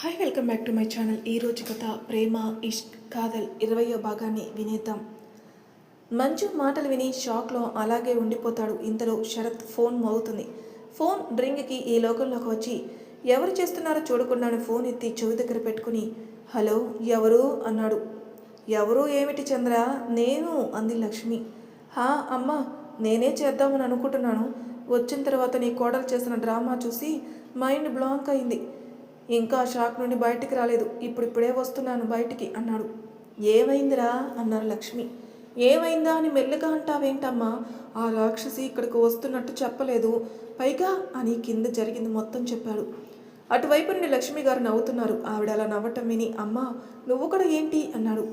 Hi welcome back to my channel. ఈ కథ ప్రేమ ఇష్క్ కాదల్ ఇరవయో భాగాన్ని వినేద్దాం. మంచు మాటలు విని షాక్లో అలాగే ఉండిపోతాడు. ఇంతలో శరత్ ఫోన్ మోగుతుంది. ఫోన్ రింగ్కి ఈ లోకంలోకి వచ్చి ఎవరు చేస్తున్నారో చూడకుండానే ఫోన్ ఎత్తి చెవి దగ్గర పెట్టుకుని హలో ఎవరు? అన్నాడు. ఎవరు? ఏమిటి చంద్ర? నేను? అంది లక్ష్మి. హా అమ్మ నేనే చేద్దామని అనుకుంటున్నాను. వచ్చిన తర్వాత నీ కోడలు చేసిన డ్రామా చూసి మైండ్ బ్లాంక్ అయింది. ఇంకా షాక్ నుండి బయటికి రాలేదు. ఇప్పుడిప్పుడే వస్తున్నాను బయటికి అన్నాడు. ఏమైందిరా? అన్నారు లక్ష్మి. ఏమైందా అని మెల్లగా అంటావేంటమ్మా? ఆ రాక్షసి ఇక్కడికి వస్తున్నట్టు చెప్పలేదు. పైగా అని కింద జరిగింది మొత్తం చెప్పాడు. అటువైపు నుండి లక్ష్మి గారు నవ్వుతున్నారు. ఆవిడ అలా నవ్వటం విని అమ్మా నువ్వు కూడా ఏంటి? అన్నాడు.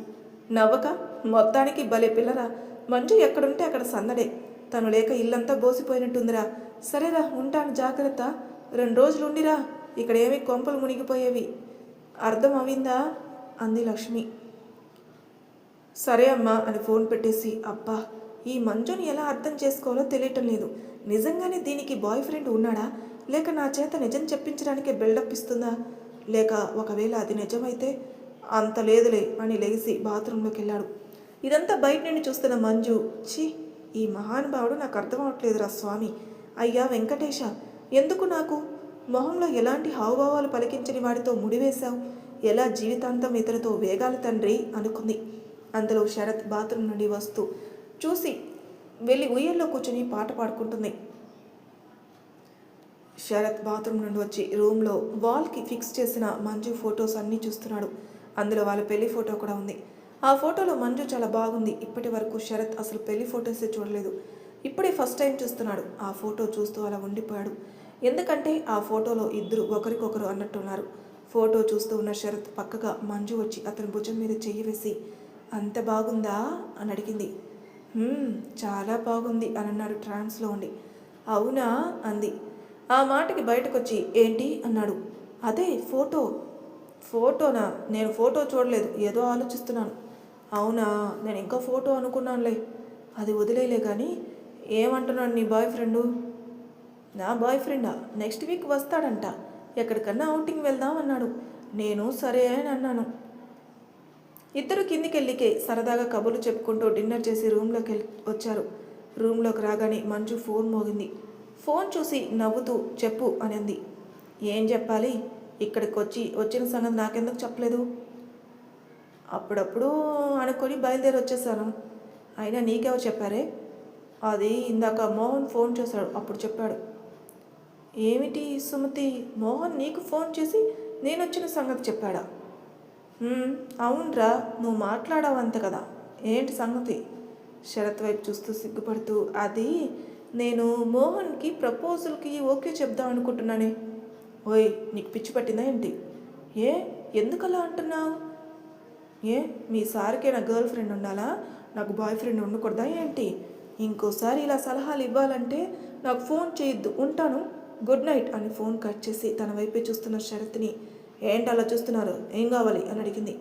నవ్వక? మొత్తానికి భలే పిల్లరా. మంజు ఎక్కడుంటే అక్కడ సందడే. తను లేక ఇల్లంతా బోసిపోయినట్టుందిరా. సరేరా ఉంటాను. జాగ్రత్త. రెండు రోజులు ఉండిరా ఇక్కడ ఏమి కొంపలు మునిగిపోయేవి. అర్థం అవిందా? అంది లక్ష్మి. సరే అమ్మా అని ఫోన్ పెట్టేసి అబ్బా ఈ మంజుని ఎలా అర్థం చేసుకోవాలో తెలియటం లేదు. నిజంగానే దీనికి బాయ్ ఫ్రెండ్ ఉన్నాడా? లేక నా చేత నిజం చెప్పించడానికి బిల్డప్ ఇస్తుందా? లేక ఒకవేళ అది నిజమైతే అంత లేదులే అని లేచి బాత్రూంలోకి వెళ్ళాడు. ఇదంతా బయట నుండి చూస్తున్న మంజు ఛీ ఈ మహానుభావుడు నాకు అర్థం అవట్లేదురా స్వామి. అయ్యా వెంకటేశ ఎందుకు నాకు? మొహంలో ఎలాంటి హావభావాలు పలికించని వాడితో ముడివేశావు? ఎలా జీవితాంతం ఇతరుతో వేగాలి తండ్రి? అనుకుంది. అందులో శరత్ బాత్రూమ్ నుండి వస్తూ చూసి వెళ్ళి ఉయ్యల్లో కూర్చొని పాట పాడుకుంటుంది. శరత్ బాత్రూమ్ నుండి వచ్చి రూమ్లో వాల్కి ఫిక్స్ చేసిన మంజు ఫొటోస్ అన్నీ చూస్తున్నాడు. అందులో వాళ్ళ పెళ్ళి ఫోటో కూడా ఉంది. ఆ ఫోటోలో మంజు చాలా బాగుంది. ఇప్పటి వరకు శరత్ అసలు పెళ్ళి ఫొటోసే చూడలేదు. ఇప్పుడే ఫస్ట్ టైం చూస్తున్నాడు. ఆ ఫోటో చూస్తూ అలా ఉండిపోయాడు. ఎందుకంటే ఆ ఫోటోలో ఇద్దరు ఒకరికొకరు అన్నట్టున్నారు. ఫోటో చూస్తూ ఉన్న శరత్ పక్కగా మంజు వచ్చి అతని భుజం మీద చెయ్యి వేసి అంత బాగుందా? అని అడిగింది. చాలా బాగుంది అని అన్నాడు ట్రాన్స్లో ఉండి. అవునా? అంది. ఆ మాటకి బయటకొచ్చి ఏంటి? అన్నాడు. అదే ఫోటో. ఫోటోనా? నేను ఫోటో చూడలేదు ఏదో ఆలోచిస్తున్నాను. అవునా? నేను ఇంకా ఫోటో అనుకున్నానులే. అది వదిలేలే కానీ ఏమంటున్నాడు నీ బాయ్ ఫ్రెండు? నా బాయ్ ఫ్రెండా నెక్స్ట్ వీక్ వస్తాడంట. ఎక్కడికన్నా అవుటింగ్ వెళ్దాం అన్నాడు. నేను సరే అని అన్నాను. ఇద్దరు కిందికి వెళ్ళికే సరదాగా కబుర్లు చెప్పుకుంటూ డిన్నర్ చేసి రూమ్లోకి వెళ్ళి వచ్చారు. రూమ్లోకి రాగానే మంజు ఫోన్ మోగింది. ఫోన్ చూసి నవ్వుతూ చెప్పు అని అంది ఏం చెప్పాలి? ఇక్కడికి వచ్చి వచ్చిన సంగతి నాకెందుకు చెప్పలేదు? అప్పుడప్పుడు అనుకొని బయలుదేరి వచ్చేసాను. అయినా నీకెవరు చెప్పారే? అది ఇందాక మోహన్ ఫోన్ చేశాడు. అప్పుడు చెప్పాడు. ఏమిటి సుమతి? మోహన్ నీకు ఫోన్ చేసి నేను వచ్చిన సంగతి చెప్పాడా? అవునరా నువ్వు మాట్లాడావంత కదా. ఏంటి సంగతి? శరత్ వైపు చూస్తూ సిగ్గుపడుతూ అది నేను మోహన్కి ప్రపోజల్కి ఓకే చెప్దాం అనుకుంటున్నానే. ఓయ్ నీకు పిచ్చి పట్టిందా ఏంటి? ఏ ఎందుకలా అంటున్నావు? ఏ మీ సార్కే నా గర్ల్ ఫ్రెండ్ ఉండాలా? నాకు బాయ్ ఫ్రెండ్ ఉండకూడదా ఏంటి? ఇంకోసారి ఇలా సలహాలు ఇవ్వాలంటే నాకు ఫోన్ చేయొద్దు ఉంటాను. గుడ్ నైట్ అని ఫోన్ కట్ చేసి తన వైపే చూస్తున్న శరత్ని ఏంటి అలా చూస్తున్నారు? ఏం కావాలి? అని అడిగింది.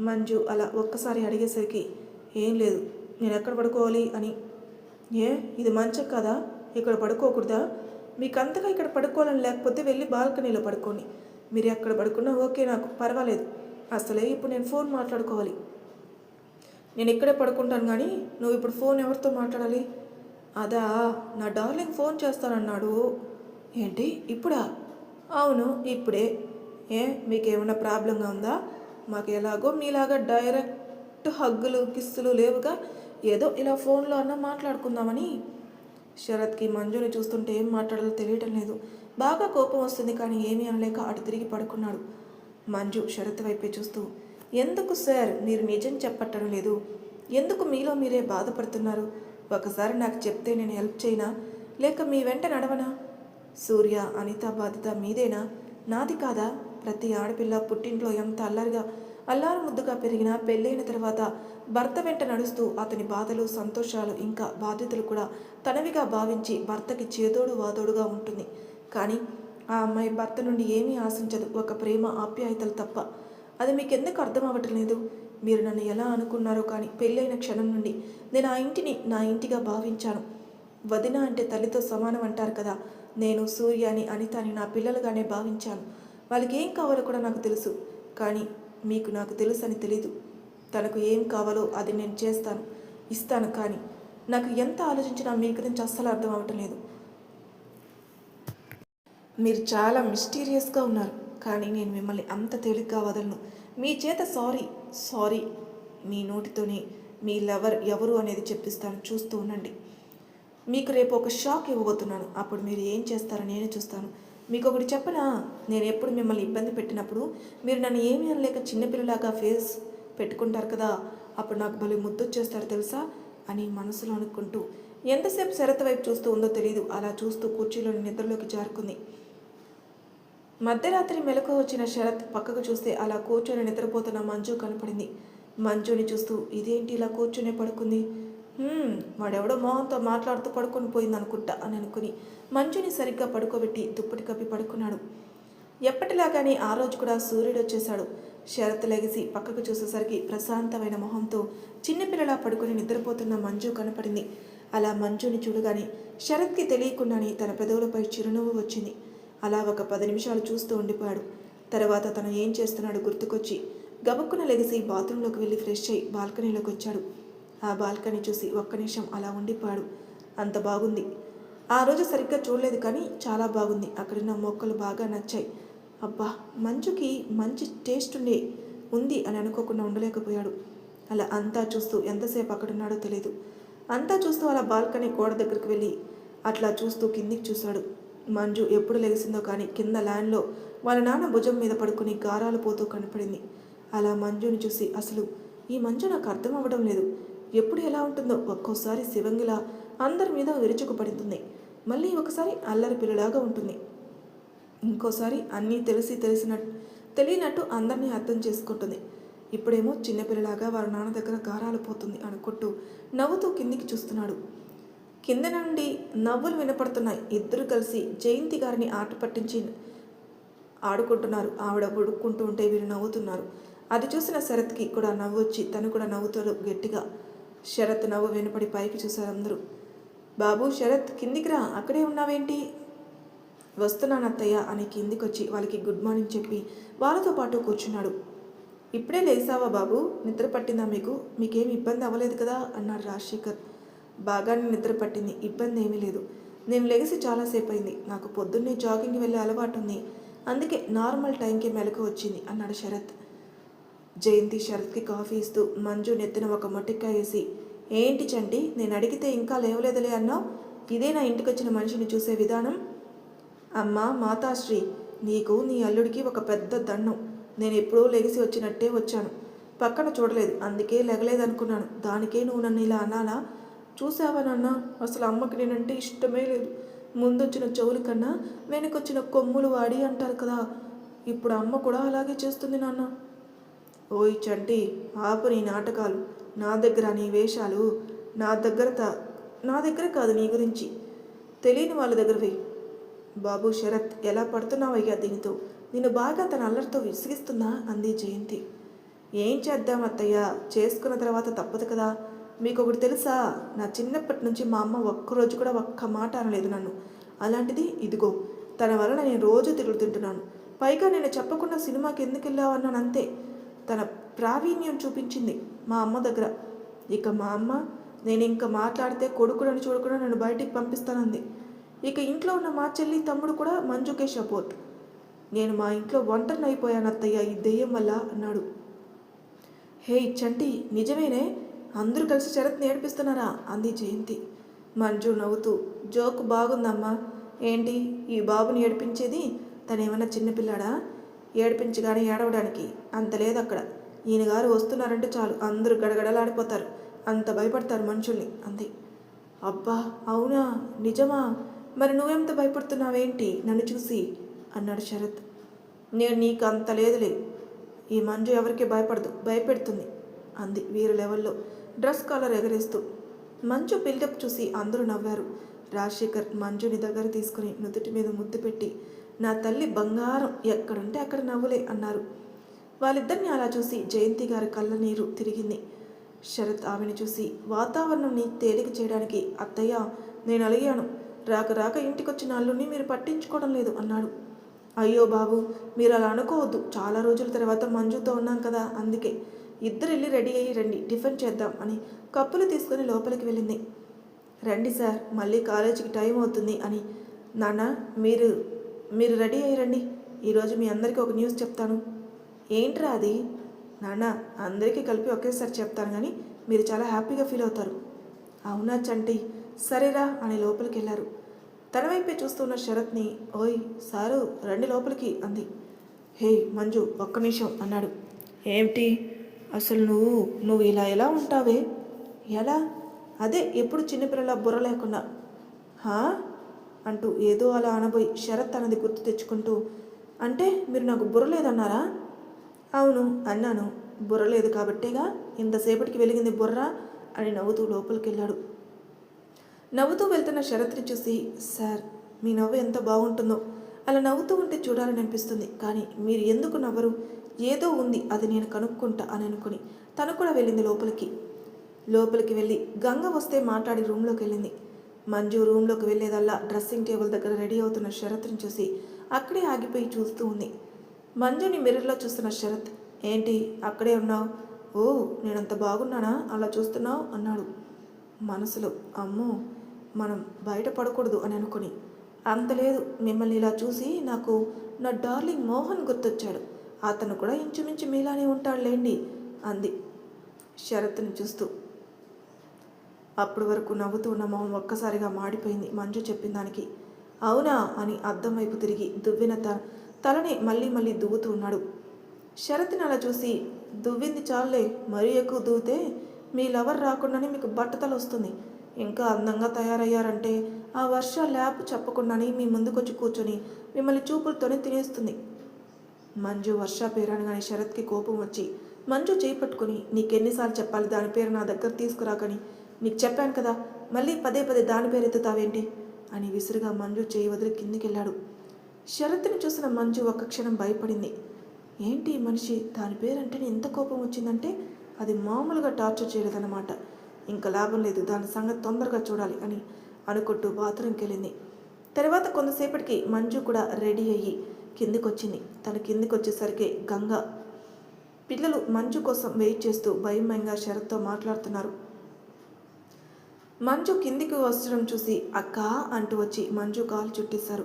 మంజు అలా ఒక్కసారి అడిగేసరికి ఏం లేదు నేను ఎక్కడ పడుకోవాలి? అని. ఏ ఇది మంచం కదా? ఇక్కడ పడుకోకూడదా? మీకు అంతగా ఇక్కడ పడుకోవాలని లేకపోతే వెళ్ళి బాల్కనీలో పడుకోండి. మీరు ఎక్కడ పడుకున్నా ఓకే నాకు పర్వాలేదు. అసలే ఇప్పుడు నేను ఫోన్ మాట్లాడుకోవాలి. నేను ఇక్కడే పడుకుంటాను కానీ నువ్వు ఇప్పుడు ఫోన్ ఎవరితో మాట్లాడాలి? అదా నా డార్లింగ్ ఫోన్ చేస్తానన్నాడు. ఏంటి? ఇప్పుడా? అవును ఇప్పుడే. ఏ మీకేమైనా ప్రాబ్లంగా ఉందా? మాకు ఎలాగో మీలాగా డైరెక్ట్ హగ్గులు కిస్సులు లేవుగా? ఏదో ఇలా ఫోన్లో అన్నా మాట్లాడుకుందామని. శరత్కి మంజుని చూస్తుంటే ఏం మాట్లాడాలో తెలియటం లేదు. బాగా కోపం వస్తుంది కానీ ఏమీ అనలేక అటు తిరిగి పడుకున్నాడు. మంజు శరత్ వైపే చూస్తూ ఎందుకు సార్? మీరు నిజం చెప్పట్టడం లేదు. ఎందుకు మీలో మీరే బాధపడుతున్నారు? ఒకసారి నాకు చెప్తే నేను హెల్ప్ చేయనా? లేక మీ వెంట నడవనా? సూర్య అనిత బాధ్యత మీదేనా? నాది కాదా? ప్రతి ఆడపిల్ల పుట్టింట్లో ఎంత అల్లరిగా అల్లారు ముద్దుగా పెరిగినా పెళ్ళైన తర్వాత భర్త వెంట నడుస్తూ అతని బాధలు సంతోషాలు ఇంకా బాధ్యతలు కూడా తనవిగా భావించి భర్తకి చేదోడు వాదోడుగా ఉంటుంది. కానీ ఆ అమ్మాయి భర్త నుండి ఏమీ ఆశించదు. ఒక ప్రేమ ఆప్యాయతలు తప్ప. అది మీకు ఎందుకు అర్థం అవ్వటం లేదు? మీరు నన్ను ఎలా అనుకున్నారో కానీ పెళ్ళైన క్షణం నుండి నేను ఆ ఇంటిని నా ఇంటిగా భావించాను. వదిన అంటే తల్లితో సమానం అంటారు కదా. నేను సూర్యని అనితని నా పిల్లలుగానే భావించాను. వాళ్ళకి ఏం కావాలో కూడా నాకు తెలుసు. కానీ మీకు నాకు తెలుసు అని తెలీదు. తనకు ఏం కావాలో అది నేను చేస్తాను. ఇస్తాను కానీ నాకు ఎంత ఆలోచించినా మీ గురించి అస్సలు అర్థం అవటం లేదు. మీరు చాలా మిస్టీరియస్గా ఉన్నారు. కానీ నేను మిమ్మల్ని అంత తేలిగ్గా వదలను. మీ చేత సారీ సారీ మీ నోటితోనే మీ లవర్ ఎవరు అనేది చెప్పిస్తాను. చూస్తూ ఉండండి. మీకు రేపు ఒక షాక్ ఇవ్వబోతున్నాను. అప్పుడు మీరు ఏం చేస్తారో నేనే చూస్తాను. మీకు ఒకటి చెప్పనా? నేను ఎప్పుడు మిమ్మల్ని ఇబ్బంది పెట్టినప్పుడు మీరు నన్ను ఏమీ అనలేక చిన్నపిల్లలాగా ఫేస్ పెట్టుకుంటారు కదా అప్పుడు నాకు భలే ముద్దొచ్చేస్తారు తెలుసా? అని మనసులో అనుకుంటూ ఎంతసేపు శరత్ వైపు చూస్తూ ఉందో తెలియదు అలా చూస్తూ కుర్చీలోని నిద్రలోకి జారుకుంది. మధ్యరాత్రి మెలకు వచ్చిన శరత్ పక్కకు చూస్తే అలా కూర్చొని నిద్రపోతున్న మంజు కనపడింది. మంజుని చూస్తూ ఇదేంటి ఇలా కూర్చొని పడుకుంది? వాడెవడో మొహంతో మాట్లాడుతూ పడుకొని పోయింది అనుకుంటా అని అనుకుని మంచుని సరిగ్గా పడుకోబెట్టి దుప్పటి కప్పి పడుకున్నాడు. ఎప్పటిలాగానే ఆ రోజు కూడా సూర్యుడు వచ్చేశాడు శరత్ లెగిసి పక్కకు చూసేసరికి ప్రశాంతమైన మొహంతో చిన్నపిల్లలా పడుకుని నిద్రపోతున్న మంజు కనపడింది. అలా మంజుని చూడగానే శరత్కి తెలియకుండానే తన పెదవులపై చిరునవ్వు వచ్చింది. అలా ఒక పది నిమిషాలు చూస్తూ ఉండిపోయాడు. తర్వాత తను ఏం చేస్తున్నాడో గుర్తుకొచ్చి గబక్కున లెగిసి బాత్రూంలోకి వెళ్ళి ఫ్రెష్ అయి బాల్కనీలోకి వచ్చాడు. ఆ బాల్కనీ చూసి ఒక్క నిమిషం అలా ఉండిపోయాడు. అంత బాగుంది. ఆ రోజు సరిగ్గా చూడలేదు కానీ చాలా బాగుంది. అక్కడున్న మొక్కలు బాగా నచ్చాయి. అబ్బా మంచుకి మంచి టేస్ట్ ఉండే ఉంది అని అనుకోకుండా ఉండలేకపోయాడు. అలా అంతా చూస్తూ ఎంతసేపు అక్కడున్నాడో తెలియదు అంతా చూస్తూ అలా బాల్కనీ గోడ దగ్గరికి వెళ్ళి అట్లా చూస్తూ కిందికి చూశాడు. మంజు ఎప్పుడు లెగిసిందో కానీ కింద ల్యాండ్లో వాళ్ళ నాన్న భుజం మీద పడుకుని గారాలు పోతూ కనపడింది. అలా మంజుని చూసి అసలు ఈ మంజు నాకు అర్థం అవ్వడం లేదు. ఎప్పుడు ఎలా ఉంటుందో ఒక్కోసారి శివంగిలా అందరి మీద విరుచుకుపడుతుంది మళ్ళీ ఒకసారి అల్లరి పిల్లలాగా ఉంటుంది. ఇంకోసారి అన్నీ తెలిసి తెలిసినట్టు తెలియనట్టు అందరినీ అర్థం చేసుకుంటుంది. ఇప్పుడేమో చిన్నపిల్లలాగా వారి నాన్న దగ్గర గారాలు పోతుంది అనుకుంటూ నవ్వుతూ కిందికి చూస్తున్నాడు. కింద నుండి నవ్వులు వినపడుతున్నాయి. ఇద్దరు కలిసి జయంతి గారిని ఆట పట్టించి ఆడుకుంటున్నారు. ఆవిడ ఉడుక్కుంటూ ఉంటే వీరు నవ్వుతున్నారు. అది చూసిన శరత్కి కూడా నవ్వు వచ్చి తను కూడా నవ్వుతాడు గట్టిగా. శరత్ నవ్వు వెనుపడి పైకి చూశారు అందరూ. బాబు శరత్ కిందికి రా. అక్కడే ఉన్నావేంటి? వస్తున్నాను అత్తయ్య అని కిందికొచ్చి వాళ్ళకి గుడ్ మార్నింగ్ చెప్పి వాళ్ళతో పాటు కూర్చున్నాడు. ఇప్పుడే లేసావా బాబు? నిద్ర పట్టిందా మీకు? మీకేం ఇబ్బంది అవ్వలేదు కదా? అన్నాడు రాజశేఖర్. బాగానే నిద్ర పట్టింది. ఇబ్బంది ఏమీ లేదు. నేను లెగిసి చాలాసేపు అయింది నాకు పొద్దున్నే జాగింగ్ వెళ్ళే అలవాటు ఉంది. అందుకే నార్మల్ టైంకి మెలకు వచ్చింది అన్నాడు శరత్. జయంతి శరత్కి కాఫీ ఇస్తూ మంజు నెత్తిన ఒక మొట్టికాయ వేసి ఏంటి చంటి నేను అడిగితే ఇంకా లేవలేదులే అన్నావు? ఇదే నా ఇంటికి వచ్చిన మనిషిని చూసే విధానం? అమ్మా మాతాశ్రీ నీకు నీ అల్లుడికి ఒక పెద్ద దండం నేను ఎప్పుడూ లెగిసి వచ్చినట్టే వచ్చాను. పక్కన చూడలేదు అందుకే లెగలేదనుకున్నాను. దానికే నువ్వు నన్ను ఇలా అనాలా చూసావా నాన్న అసలు అమ్మకి నేనంటే ఇష్టమే లేదు. ముందొచ్చిన చెవులు కన్నా వెనకొచ్చిన కొమ్ములు వాడి అంటారు కదా. ఇప్పుడు అమ్మ కూడా అలాగే చేస్తుంది నాన్న. ఓయ్ చంటి ఆపు నీ నాటకాలు. నా దగ్గర నీ వేషాలు. నా దగ్గర త- నా దగ్గర కాదు నీ గురించి. తెలియని వాళ్ళ దగ్గర వెయ్యి బాబు శరత్ ఎలా పడుతున్నావయ్యా దీనితో? నిన్ను బాగా తన అల్లరితో విసిగిస్తుందా అంది జయంతి. ఏం చేద్దాం అత్తయ్య? చేసుకున్న తర్వాత తప్పదు కదా. మీకు ఒకటి తెలుసా? నా చిన్నప్పటి నుంచి మా అమ్మ ఒక్కరోజు కూడా ఒక్క మాట అనలేదు నన్ను. అలాంటిది ఇదిగో తన వలన నేను రోజు తిరుగుతుంటున్నాను పైగా నేను చెప్పకుండా సినిమాకి ఎందుకు వెళ్ళావు అన్నాను అంతే. తన ప్రావీణ్యం చూపించింది మా అమ్మ దగ్గర. ఇక మా అమ్మ నేను ఇంకా మాట్లాడితే కొడుకునని చూడకుండా నన్ను బయటికి పంపిస్తానంది. ఇక ఇంట్లో ఉన్న మా చెల్లి తమ్ముడు కూడా మంజుకే సపోర్ట్ నేను మా ఇంట్లో ఒంటరిని అయిపోయాను అత్తయ్య ఈ దెయ్యం వల్ల అన్నాడు. హే చంటి నిజమేనే? అందరూ కలిసి శరత్ ఏడిపిస్తున్నారా అంది జయంతి. మంజు నవ్వుతూ జోక్ బాగుందమ్మా. ఏంటి ఈ బాబుని ఏడిపించేది తనేమన్నా చిన్నపిల్లాడా? ఏడిపించగానే ఏడవడానికి అంత లేదు అక్కడ. ఈయన గారు వస్తున్నారంటే చాలు అందరూ గడగడలాడిపోతారు. అంత భయపడతారు మనుషుల్ని అంది. అబ్బా అవునా? నిజమా? మరి నువ్వెంత భయపడుతున్నావేంటి? నన్ను చూసి అన్నాడు శరత్. నేను నీకు అంత లేదులే. ఈ మంజు ఎవరికి భయపడదు భయపెడుతుంది అంది వీరు లెవెల్లో డ్రెస్ కాలర్ ఎగరేస్తూ. మంజు బిల్డప్ చూసి అందరూ నవ్వారు. రాజశేఖర్ మంజుని దగ్గర తీసుకుని నుదుటి మీద ముద్దు పెట్టి నా తల్లి బంగారం ఎక్కడుంటే అక్కడ నవ్వులే అన్నారు. వాళ్ళిద్దరిని అలా చూసి జయంతి గారి కళ్ళ నీరు తిరిగింది. శరత్ ఆమెను చూసి వాతావరణంని తేలిక చేయడానికి అత్తయ్య నేను అలిగాను. రాక రాక ఇంటికొచ్చిన అల్లుని మీరు పట్టించుకోవడం లేదు అన్నాడు. అయ్యో బాబు మీరు అలా అనుకోవద్దు. చాలా రోజుల తర్వాత మంజుతో ఉన్నాం కదా అందుకే. ఇద్దరు వెళ్ళి రెడీ అయ్యి రండి టిఫిన్ చేద్దాం అని కప్పులు తీసుకొని లోపలికి వెళ్ళింది. రండి సార్ మళ్ళీ కాలేజీకి టైం అవుతుంది అని. నాన్న మీరు మీరు రెడీ అయ్యి రండి. ఈరోజు మీ అందరికీ ఒక న్యూస్ చెప్తాను. ఏంట్రా అది? నాన్న అందరికీ కలిపి ఒకేసారి చెప్తాను కానీ మీరు చాలా హ్యాపీగా ఫీల్ అవుతారు. అవునా చంటి? సరేరా అని లోపలికి వెళ్ళారు. తన వైపే చూస్తున్న శరత్ని ఓయ్ సారు రండి లోపలికి అంది. హే మంజు ఒక్క నిమిషం అన్నాడు. ఏమిటి? అసలు నువ్వు నువ్వు ఇలా ఎలా ఉంటావే? ఎలా? అదే ఎప్పుడు చిన్నపిల్లల బుర్ర లేకుండా. హా? అంటూ ఏదో అలా అనబోయి శరత్ అన్నది గుర్తు తెచ్చుకుంటూ అంటే మీరు నాకు బుర్ర లేదన్నారా? అవును అన్నాను. బుర్ర లేదు కాబట్టేగా ఇంతసేపటికి వెలిగింది బుర్ర? అని నవ్వుతూ లోపలికి వెళ్ళాడు నవ్వుతూ వెళ్తున్న శరత్ని చూసి సార్ మీ నవ్వు ఎంత బాగుంటుందో. అలా నవ్వుతూ ఉంటే చూడాలని అనిపిస్తుంది కానీ మీరు ఎందుకు నవ్వరు? ఏదో ఉంది అది నేను కనుక్కుంటా అని అనుకుని తను కూడా వెళ్ళింది లోపలికి. లోపలికి వెళ్ళి గంగ వస్తే మాట్లాడి రూమ్లోకి వెళ్ళింది. మంజు రూమ్లోకి వెళ్ళేదల్లా డ్రెస్సింగ్ టేబుల్ దగ్గర రెడీ అవుతున్న శరత్ని చూసి అక్కడే ఆగిపోయి చూస్తూ ఉంది. మంజుని మిర్రర్లో చూస్తున్న శరత్ ఏంటి అక్కడే ఉన్నావు? ఓ నేనంత బాగున్నానా? అలా చూస్తున్నావు? అన్నాడు. మనసులో అమ్మో మనం బయట పడకూడదు అని అనుకుని. అంత లేదు మిమ్మల్ని ఇలా చూసి నాకు నా డార్లింగ్ మోహన్ గుర్తొచ్చాడు. అతను కూడా ఇంచుమించు మీలానే ఉంటాడులేండి అంది శరత్ని చూస్తూ. అప్పటి వరకు నవ్వుతూ ఉన్న మొహం ఒక్కసారిగా మాడిపోయింది మంజు చెప్పిన దానికి. అవునా? అని అద్దం వైపు తిరిగి దువ్విన త తలని మళ్ళీ మళ్ళీ దువ్వుతూ ఉన్నాడు. శరత్ని అలా చూసి దువ్వింది చాలే మరీ ఎక్కువ దువ్వితే మీ లవర్ రాకుండానే మీకు బట్టతలు వస్తుంది. ఇంకా అందంగా తయారయ్యారంటే ఆ వర్ష ల్యాబ్ చెప్పకుండానే మీ ముందుకొచ్చి కూర్చొని మిమ్మల్ని చూపులతోనే తినేస్తుంది. మంజు వర్ష పేరనగానే శరత్కి కోపం వచ్చి మంజు చేయి నీకెన్నిసార్లు చెప్పాలి దాని పేరు నా దగ్గర తీసుకురాకని. నీకు చెప్పాను కదా మళ్ళీ పదే పదే దాని పేరు ఎత్తుతావేంటి? అని విసురుగా మంజు చేయి వదిలి కిందికెళ్ళాడు. శరత్ని చూసిన మంజు ఒక్క క్షణం భయపడింది. ఏంటి మనిషి? దాని పేరంటేనే ఎంత కోపం వచ్చిందంటే అది మామూలుగా టార్చర్ చేయలేదన్నమాట. ఇంకా లాభం లేదు దాని సంగతి తొందరగా చూడాలి అని అనుకుంటూ బాత్రూంకి వెళ్ళింది. తర్వాత కొంతసేపటికి మంజు కూడా రెడీ అయ్యి కిందికొచ్చింది. తన కిందికొచ్చేసరికి గంగ. పిల్లలు మంజు కోసం వెయిట్ చేస్తూ భయమయంగా శరత్తో మాట్లాడుతున్నారు. మంజు కిందికి వస్తడం చూసి అక్క అంటూ వచ్చి మంజు కాలు చుట్టేశారు.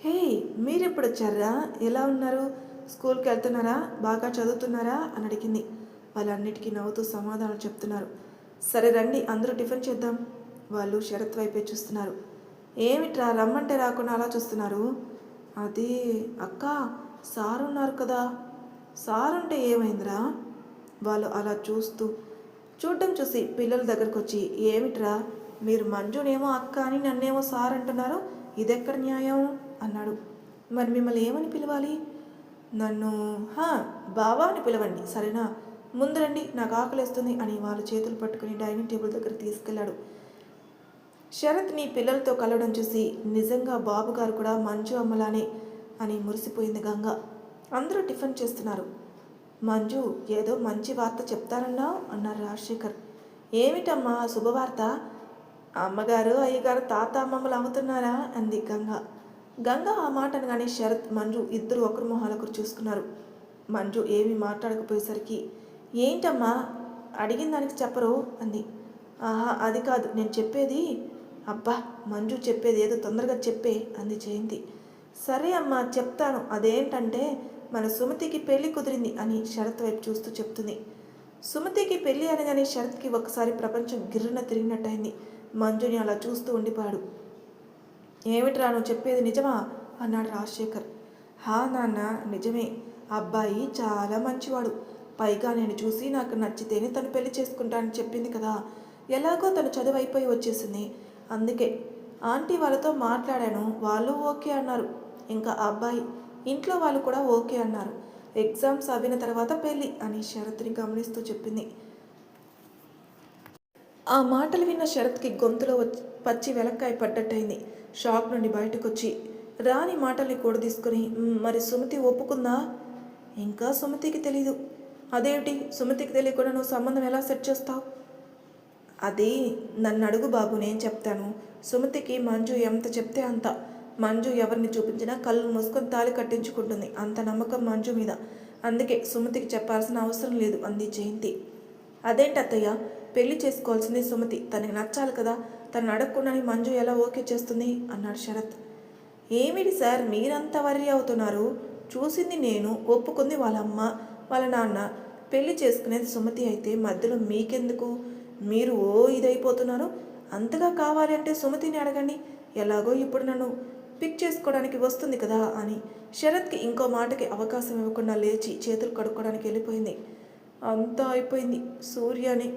హే మీరెప్పుడు వచ్చారా ఎలా ఉన్నారు? స్కూల్కి వెళ్తున్నారా? బాగా చదువుతున్నారా? అని అడిగింది. వాళ్ళన్నిటికీ నవ్వుతూ సమాధానం చెప్తున్నారు. సరే రండి అందరూ టిఫిన్ చేద్దాం. వాళ్ళు శరత్ వైపే చూస్తున్నారు. ఏమిట్రా రమ్మంటే రాకుండా అలా చూస్తున్నారు? అది అక్క సార్ ఉన్నారు కదా. సార్ ఉంటే ఏమైందిరా? వాళ్ళు అలా చూస్తూ చూడడం చూసి పిల్లల దగ్గరకు వచ్చి ఏమిట్రా? మీరు మంజునేమో అక్క అని నన్నేమో సార్ అంటున్నారు? ఇదెక్కడ న్యాయం? అన్నాడు. మరి మిమ్మల్ని ఏమని పిలవాలి? నన్ను హా బావా అని పిలవండి సరేనా? ముందు రండి నాకు ఆకలిస్తుంది అని వాళ్ళ చేతులు పట్టుకుని డైనింగ్ టేబుల్ దగ్గర తీసుకెళ్ళాడు. శరత్ని పిల్లలతో కలవడం చూసి నిజంగా బాబుగారు కూడా మంచు అమ్మలానే అని మురిసిపోయింది గంగ. అందరూ టిఫిన్ చేస్తున్నారు. మంజు ఏదో మంచి వార్త చెప్తానన్నావు? అన్నారు రాజశేఖర్. ఏమిటమ్మా శుభవార్త? అమ్మగారు అయ్యగారు తాత అమ్మమ్మలు అవుతున్నారా అంది గంగ. గంగ ఆ మాట అనగానే శరత్ మంజు ఇద్దరు ఒకరి మొహాలొకరు చూసుకున్నారు. మంజు ఏమీ మాట్లాడకపోయేసరికి ఏంటమ్మా? అడిగిన దానికి చెప్పరు? అంది. ఆహా అది కాదు. నేను చెప్పేది అబ్బా మంజు చెప్పేది ఏదో తొందరగా చెప్పే అంది జయంతి. సరే అమ్మా చెప్తాను. అదేంటంటే మన సుమతికి పెళ్ళి కుదిరింది అని శరత్ వైపు చూస్తూ చెప్తుంది. సుమతికి పెళ్ళి అనగానే శరత్కి ఒకసారి ప్రపంచం గిర్రున తిరిగినట్టయింది. మంజుని అలా చూస్తూ ఉండిపోయాడు. ఏమిట్రా నువ్వు చెప్పేది నిజమా? అన్నాడు రాజశేఖర్. హా నాన్న నిజమే. అబ్బాయి చాలా మంచివాడు. పైగా నేను చూసి నాకు నచ్చితేనే తను పెళ్ళి చేసుకుంటానని చెప్పింది కదా. ఎలాగో తను చదువు అయిపోయి వచ్చేసింది. అందుకే ఆంటీ వాళ్ళతో మాట్లాడాను. వాళ్ళు ఓకే అన్నారు. ఇంకా అబ్బాయి ఇంట్లో వాళ్ళు కూడా ఓకే అన్నారు. ఎగ్జామ్స్ అవిన తర్వాత పెళ్ళి అని శరత్ని గమనిస్తూ చెప్పింది. ఆ మాటలు విన్న శరత్కి గొంతులో వచ్చి పచ్చి వెలక్కాయ పడ్డట్టయింది. షాక్ నుండి బయటకు వచ్చి రాని మాటల్ని కూడా తీసుకుని మరి సుమతి ఒప్పుకుందా? ఇంకా సుమతికి తెలీదు. అదేమిటి? సుమతికి తెలియకుండా నువ్వు సంబంధం ఎలా సెట్ చేస్తావు? అది నన్ను అడుగు బాబు నేను చెప్తాను. సుమతికి మంజు ఎంత చెప్తే అంత. మంజు ఎవరిని చూపించినా కళ్ళు మూసుకొని తాళి కట్టించుకుంటుంది. అంత నమ్మకం మంజు మీద. అందుకే సుమతికి చెప్పాల్సిన అవసరం లేదు అంది జయంతి. అదేంటి అత్తయ్య? పెళ్ళి చేసుకోవాల్సింది సుమతి. తనకి నచ్చాలి కదా. తను అడగకుండానే మంజు ఎలా ఓకే చేస్తుంది? అన్నాడు శరత్. ఏమిటి సార్ మీరంతా వరి అవుతున్నారు? చూసింది నేను ఒప్పుకుంది వాళ్ళ అమ్మ వాళ్ళ నాన్న. పెళ్ళి చేసుకునేది సుమతి అయితే మధ్యలో మీకెందుకు? మీరు ఓ ఇదైపోతున్నారు. అంతగా కావాలి అంటే సుమతిని అడగండి. ఎలాగో ఇప్పుడు నన్ను పిక్ చేసుకోవడానికి వస్తుంది కదా అని. శరత్కి ఇంకో మాటకి అవకాశం ఇవ్వకుండా లేచి చేతులు కడుక్కోవడానికి వెళ్ళిపోయింది. అంతా అయిపోయింది. సూర్యని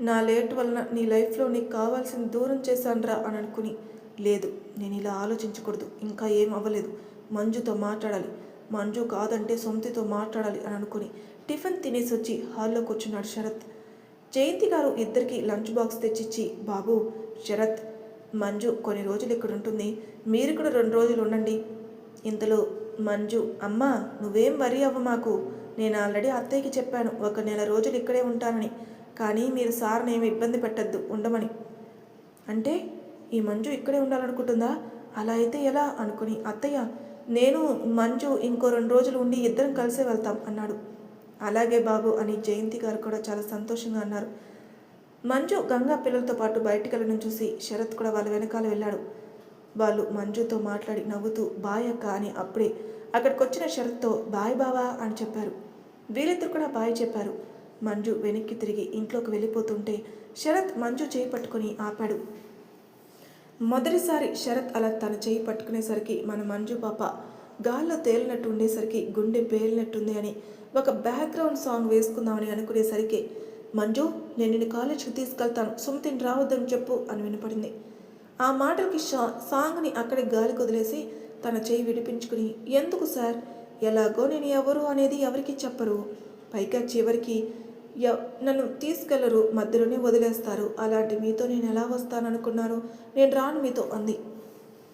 నా లేట్ వలన నీ లైఫ్లో నీకు కావాల్సిన దూరం చేశానరా అని అనుకుని లేదు నేను ఇలా ఆలోచించకూడదు ఇంకా ఏం అవ్వలేదు మంజుతో మాట్లాడాలి. మంజు కాదంటే సొంతితో మాట్లాడాలి అని అనుకుని టిఫిన్ తినేసి వచ్చి హాల్లో కూర్చున్నాడు శరత్. జయంతి గారు ఇద్దరికి లంచ్ బాక్స్ తెచ్చిచ్చి బాబు శరత్ మంజు కొన్ని రోజులు ఇక్కడ ఉంటుంది. మీరు కూడా రెండు రోజులు ఉండండి. ఇంతలో మంజు అమ్మా నువ్వేం వరి అవ్వ మాకు? నేను ఆల్రెడీ అత్తయ్యకి చెప్పాను ఒక నెల రోజులు ఇక్కడే ఉంటానని. కానీ మీరు సార్ని ఏమి ఇబ్బంది పెట్టద్దు ఉండమని. అంటే ఈ మంజు ఇక్కడే ఉండాలనుకుంటుందా? అలా అయితే ఎలా? అనుకుని అత్తయ్య నేను మంజు ఇంకో రెండు రోజులు ఉండి ఇద్దరం కలిసే వెళ్తాం అన్నాడు. అలాగే బాబు అని జయంతి గారు కూడా చాలా సంతోషంగా అన్నారు. మంజు గంగా పిల్లలతో పాటు బయటికి వెళ్ళడం చూసి శరత్ కూడా వాళ్ళ వెనకాల వెళ్ళాడు. వాళ్ళు మంజుతో మాట్లాడి నవ్వుతూ బాయ్ అక్క అని అప్పుడే అక్కడికి వచ్చిన శరత్తో బాయ్ బావా అని చెప్పారు. వీరిద్దరు కూడా బాయ్ చెప్పారు. మంజు వెనక్కి తిరిగి ఇంట్లోకి వెళ్ళిపోతుంటే శరత్ మంజు చేయి పట్టుకొని ఆపాడు. మొదటిసారి శరత్ అలా తన చేయి పట్టుకునేసరికి మన మంజు పాప గాల్లో తేలినట్టు ఉండేసరికి గుండె పేలినట్టుంది అని ఒక బ్యాక్గ్రౌండ్ సాంగ్ వేసుకుందామని అనుకునేసరికి మంజు నేను నిన్ను కాలేజ్కి తీసుకెళ్తాను. సుమతిని రావద్దని చెప్పు అని వినపడింది. ఆ మాటలకి షా సాంగ్ని అక్కడే గాలి కుదిలేసి తన చేయి విడిపించుకుని ఎందుకు సార్? ఎలాగో నేను ఎవరు అనేది ఎవరికి చెప్పరు. పైగా చివరికి నన్ను తీసుకెళ్ళరు మధ్యలోనే వదిలేస్తారు. అలాంటి మీతో నేను ఎలా వస్తాననుకున్నారు నేను రాను మీతో అంది.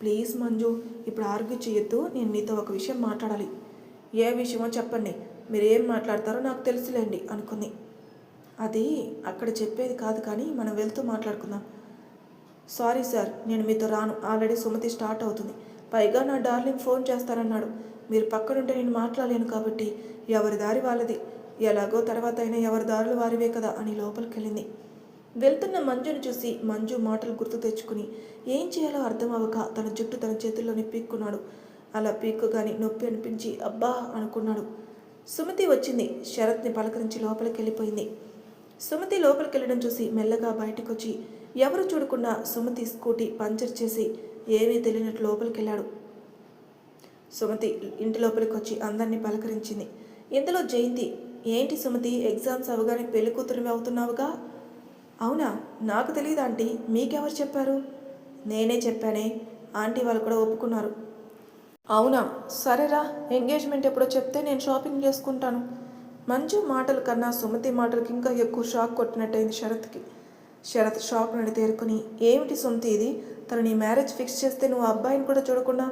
ప్లీజ్ మంజు ఇప్పుడు ఆర్గ్యూ చేయొద్దు. నేను మీతో ఒక విషయం మాట్లాడాలి. ఏ విషయమో చెప్పండి. మీరు ఏం మాట్లాడతారో నాకు తెలుసులేండి అనుకుంది. అది అక్కడ చెప్పేది కాదు కానీ మనం వెళ్తూ మాట్లాడుకుందాం. సారీ సార్ నేను మీతో రాను. ఆల్రెడీ సుమతి స్టార్ట్ అవుతుంది. పైగా నా డార్లింగ్ ఫోన్ చేస్తానన్నాడు. మీరు పక్కనుంటే నేను మాట్లాడలేను కాబట్టి ఎవరి దారి వాళ్ళది? ఎలాగో తర్వాత అయినా ఎవరి దారులు వారివే కదా అని లోపలికి వెళ్ళింది వెళ్తున్న మంజుని చూసి మంజు మాటలు గుర్తు తెచ్చుకుని ఏం చేయాలో అర్థం అవ్వక తన జుట్టు తన చేతుల్లోని పీక్కున్నాడు. అలా పీక్కుగాని నొప్పి అనిపించి అబ్బా అనుకున్నాడు. సుమతి వచ్చింది. శరత్ని పలకరించి లోపలికి వెళ్ళిపోయింది సుమతి లోపలికి వెళ్ళడం చూసి మెల్లగా బయటకు వచ్చి ఎవరు చూడకుండా సుమతి స్కూటీ పంచర్ చేసి ఏమీ తెలియనట్టు లోపలికి వెళ్ళాడు సుమతి ఇంటి లోపలికి వచ్చి అందరినీ పలకరించింది. ఇందులో జయంతి ఏంటి సుమతి ఎగ్జామ్స్ అవగానే పెళ్ళి కూతురు అవుతున్నావుగా? అవునా నాకు తెలియదు ఆంటీ మీకెవరు చెప్పారు? నేనే చెప్పానే ఆంటీ వాళ్ళు కూడా ఒప్పుకున్నారు. అవునా సరేరా ఎంగేజ్మెంట్ ఎప్పుడో చెప్తే నేను షాపింగ్ చేసుకుంటాను. మంజు మాటల కన్నా సుమతి మాటలకి ఇంకా ఎక్కువ షాక్ కొట్టినట్టయింది శరత్కి. శరత్ షాక్ నుండి తేరుకుని ఏమిటి సుమతి ఇది? తను నీ మ్యారేజ్ ఫిక్స్ చేస్తే నువ్వు అబ్బాయిని కూడా చూడకుండా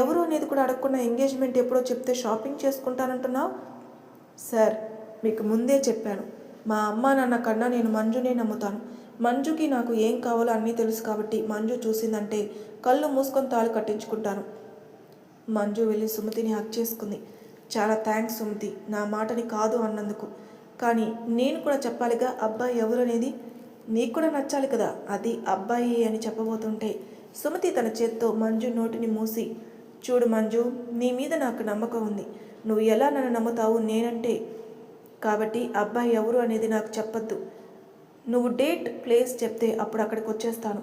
ఎవరు అనేది కూడా అడగకుండా ఎంగేజ్మెంట్ ఎప్పుడో చెప్తే షాపింగ్ చేసుకుంటానంటున్నావు? సార్ మీకు ముందే చెప్పాను. మా అమ్మ నాన్న కన్నా నేను మంజునే నమ్ముతాను. మంజుకి నాకు ఏం కావాలో అన్నీ తెలుసు కాబట్టి మంజు చూసిందంటే కళ్ళు మూసుకొని తాళి కట్టించుకుంటాను. మంజు వెళ్ళి సుమతిని హక్ చేసుకుంది. చాలా థ్యాంక్స్ సుమతి. నా మాటని కాదు అన్నందుకు. కానీ నేను కూడా చెప్పాలిగా అబ్బాయి ఎవరు అనేది నీకు కూడా నచ్చాలి కదా? అది అబ్బాయి అని చెప్పబోతుంటే సుమతి తన చేత్తో మంజు నోటిని మూసి చూడు మంజు నీ మీద నాకు నమ్మకం ఉంది. నువ్వు ఎలా నన్ను నమ్ముతావు నేనంటే కాబట్టి అబ్బాయి ఎవరు అనేది నాకు చెప్పద్దు. నువ్వు డేట్ ప్లేస్ చెప్తే అప్పుడు అక్కడికి వచ్చేస్తాను.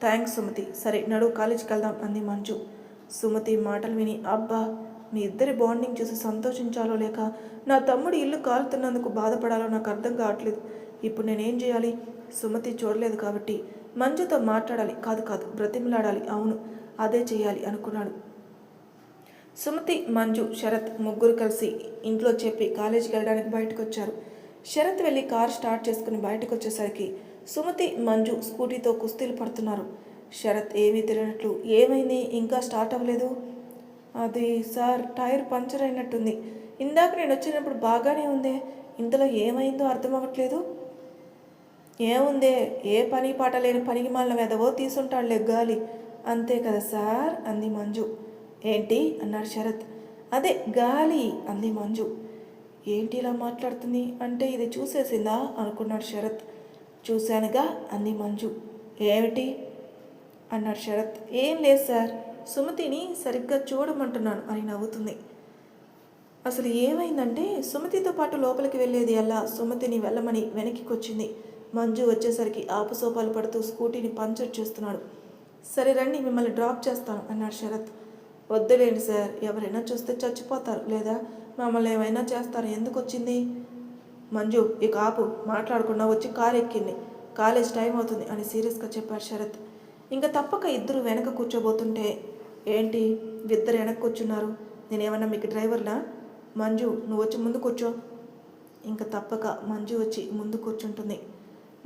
థ్యాంక్స్ సుమతి. సరే నడు కాలేజీకి వెళ్దాం అంది మంజు. సుమతి మాటలు విని అబ్బా మీ ఇద్దరి బాండింగ్ చూసి సంతోషించాలో లేక నా తమ్ముడు ఇల్లు కాలుతున్నందుకు బాధపడాలో నాకు అర్థం కావట్లేదు. ఇప్పుడు నేనేం చేయాలి? సుమతి చూడలేదు కాబట్టి మంజుతో మాట్లాడాలి. కాదు కాదు బ్రతిమలాడాలి. అవును అదే చేయాలి అనుకున్నాడు. సుమతి మంజు శరత్ ముగ్గురు కలిసి ఇంట్లో చెప్పి కాలేజీకి వెళ్ళడానికి బయటకు వచ్చారు శరత్ వెళ్ళి కార్ స్టార్ట్ చేసుకుని బయటకు వచ్చేసరికి సుమతి మంజు స్కూటీతో కుస్తీలు పడుతున్నారు. శరత్ ఏమీ తెలియనట్లు ఏమైంది? ఇంకా స్టార్ట్ అవ్వలేదు? అది సార్ టైర్ పంచర్ అయినట్టుంది. ఇందాక నేను వచ్చినప్పుడు బాగానే ఉందే. ఇంతలో ఏమైందో అర్థం అవ్వట్లేదు ఏముందే? ఏ పని పాట లేని పనికి మాలిన వెదవో తీసుంటాడు గాలి. అంతే కదా సార్? అంది మంజు. ఏంటి? అన్నాడు శరత్. అదే గాలి అంది మంజు. ఏంటి ఇలా మాట్లాడుతుంది? అంటే ఇది చూసేసిందా? అనుకున్నాడు శరత్. చూశానుగా అంది మంజు. ఏమిటి? అన్నాడు శరత్. ఏం లేదు సార్. సుమతిని సరిగ్గా చూడమంటున్నాను అని నవ్వుతుంది. అసలు ఏమైందంటే సుమతితో పాటు లోపలికి వెళ్ళేది అలా సుమతిని వెళ్ళమని వెనక్కికొచ్చింది. మంజు వచ్చేసరికి ఆపుసోపాలు పడుతూ స్కూటీని పంచర్ చేస్తున్నాడు. సరే రండి మిమ్మల్ని డ్రాప్ చేస్తాను అన్నాడు శరత్. వద్దులేండి సార్ ఎవరైనా చూస్తే చచ్చిపోతారు లేదా? మమ్మల్ని ఏమైనా చేస్తారు? ఎందుకు వచ్చింది? మంజు ఇక ఆపు మాట్లాడకుండా వచ్చి కారు ఎక్కింది. కాలేజ్ టైం అవుతుంది అని సీరియస్గా చెప్పాడు శరత్. ఇంకా తప్పక ఇద్దరు వెనక కూర్చోబోతుంటే ఏంటి? ఇద్దరు వెనక కూర్చున్నారు. నేనేమన్నా మీకు డ్రైవర్నా? మంజు నువ్వు వచ్చి ముందు కూర్చో. ఇంకా తప్పక మంజు వచ్చి ముందు కూర్చుంటుంది.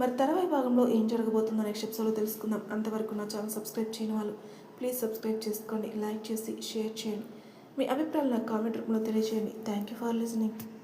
మరి తర్వాయి భాగంలో ఏం జరగబోతుందో నెక్స్ట్ ఎపిసోడ్లో తెలుసుకుందాం. అంతవరకు నా ఛానల్ సబ్స్క్రైబ్ చేయని వాళ్ళు ప్లీజ్ సబ్స్క్రైబ్ చేసుకోండి లైక్ చేసి షేర్ చేయండి. మీ అభిప్రాయాలు నాకు కామెంట్ రూపంలో తెలియజేయండి. Thank you for listening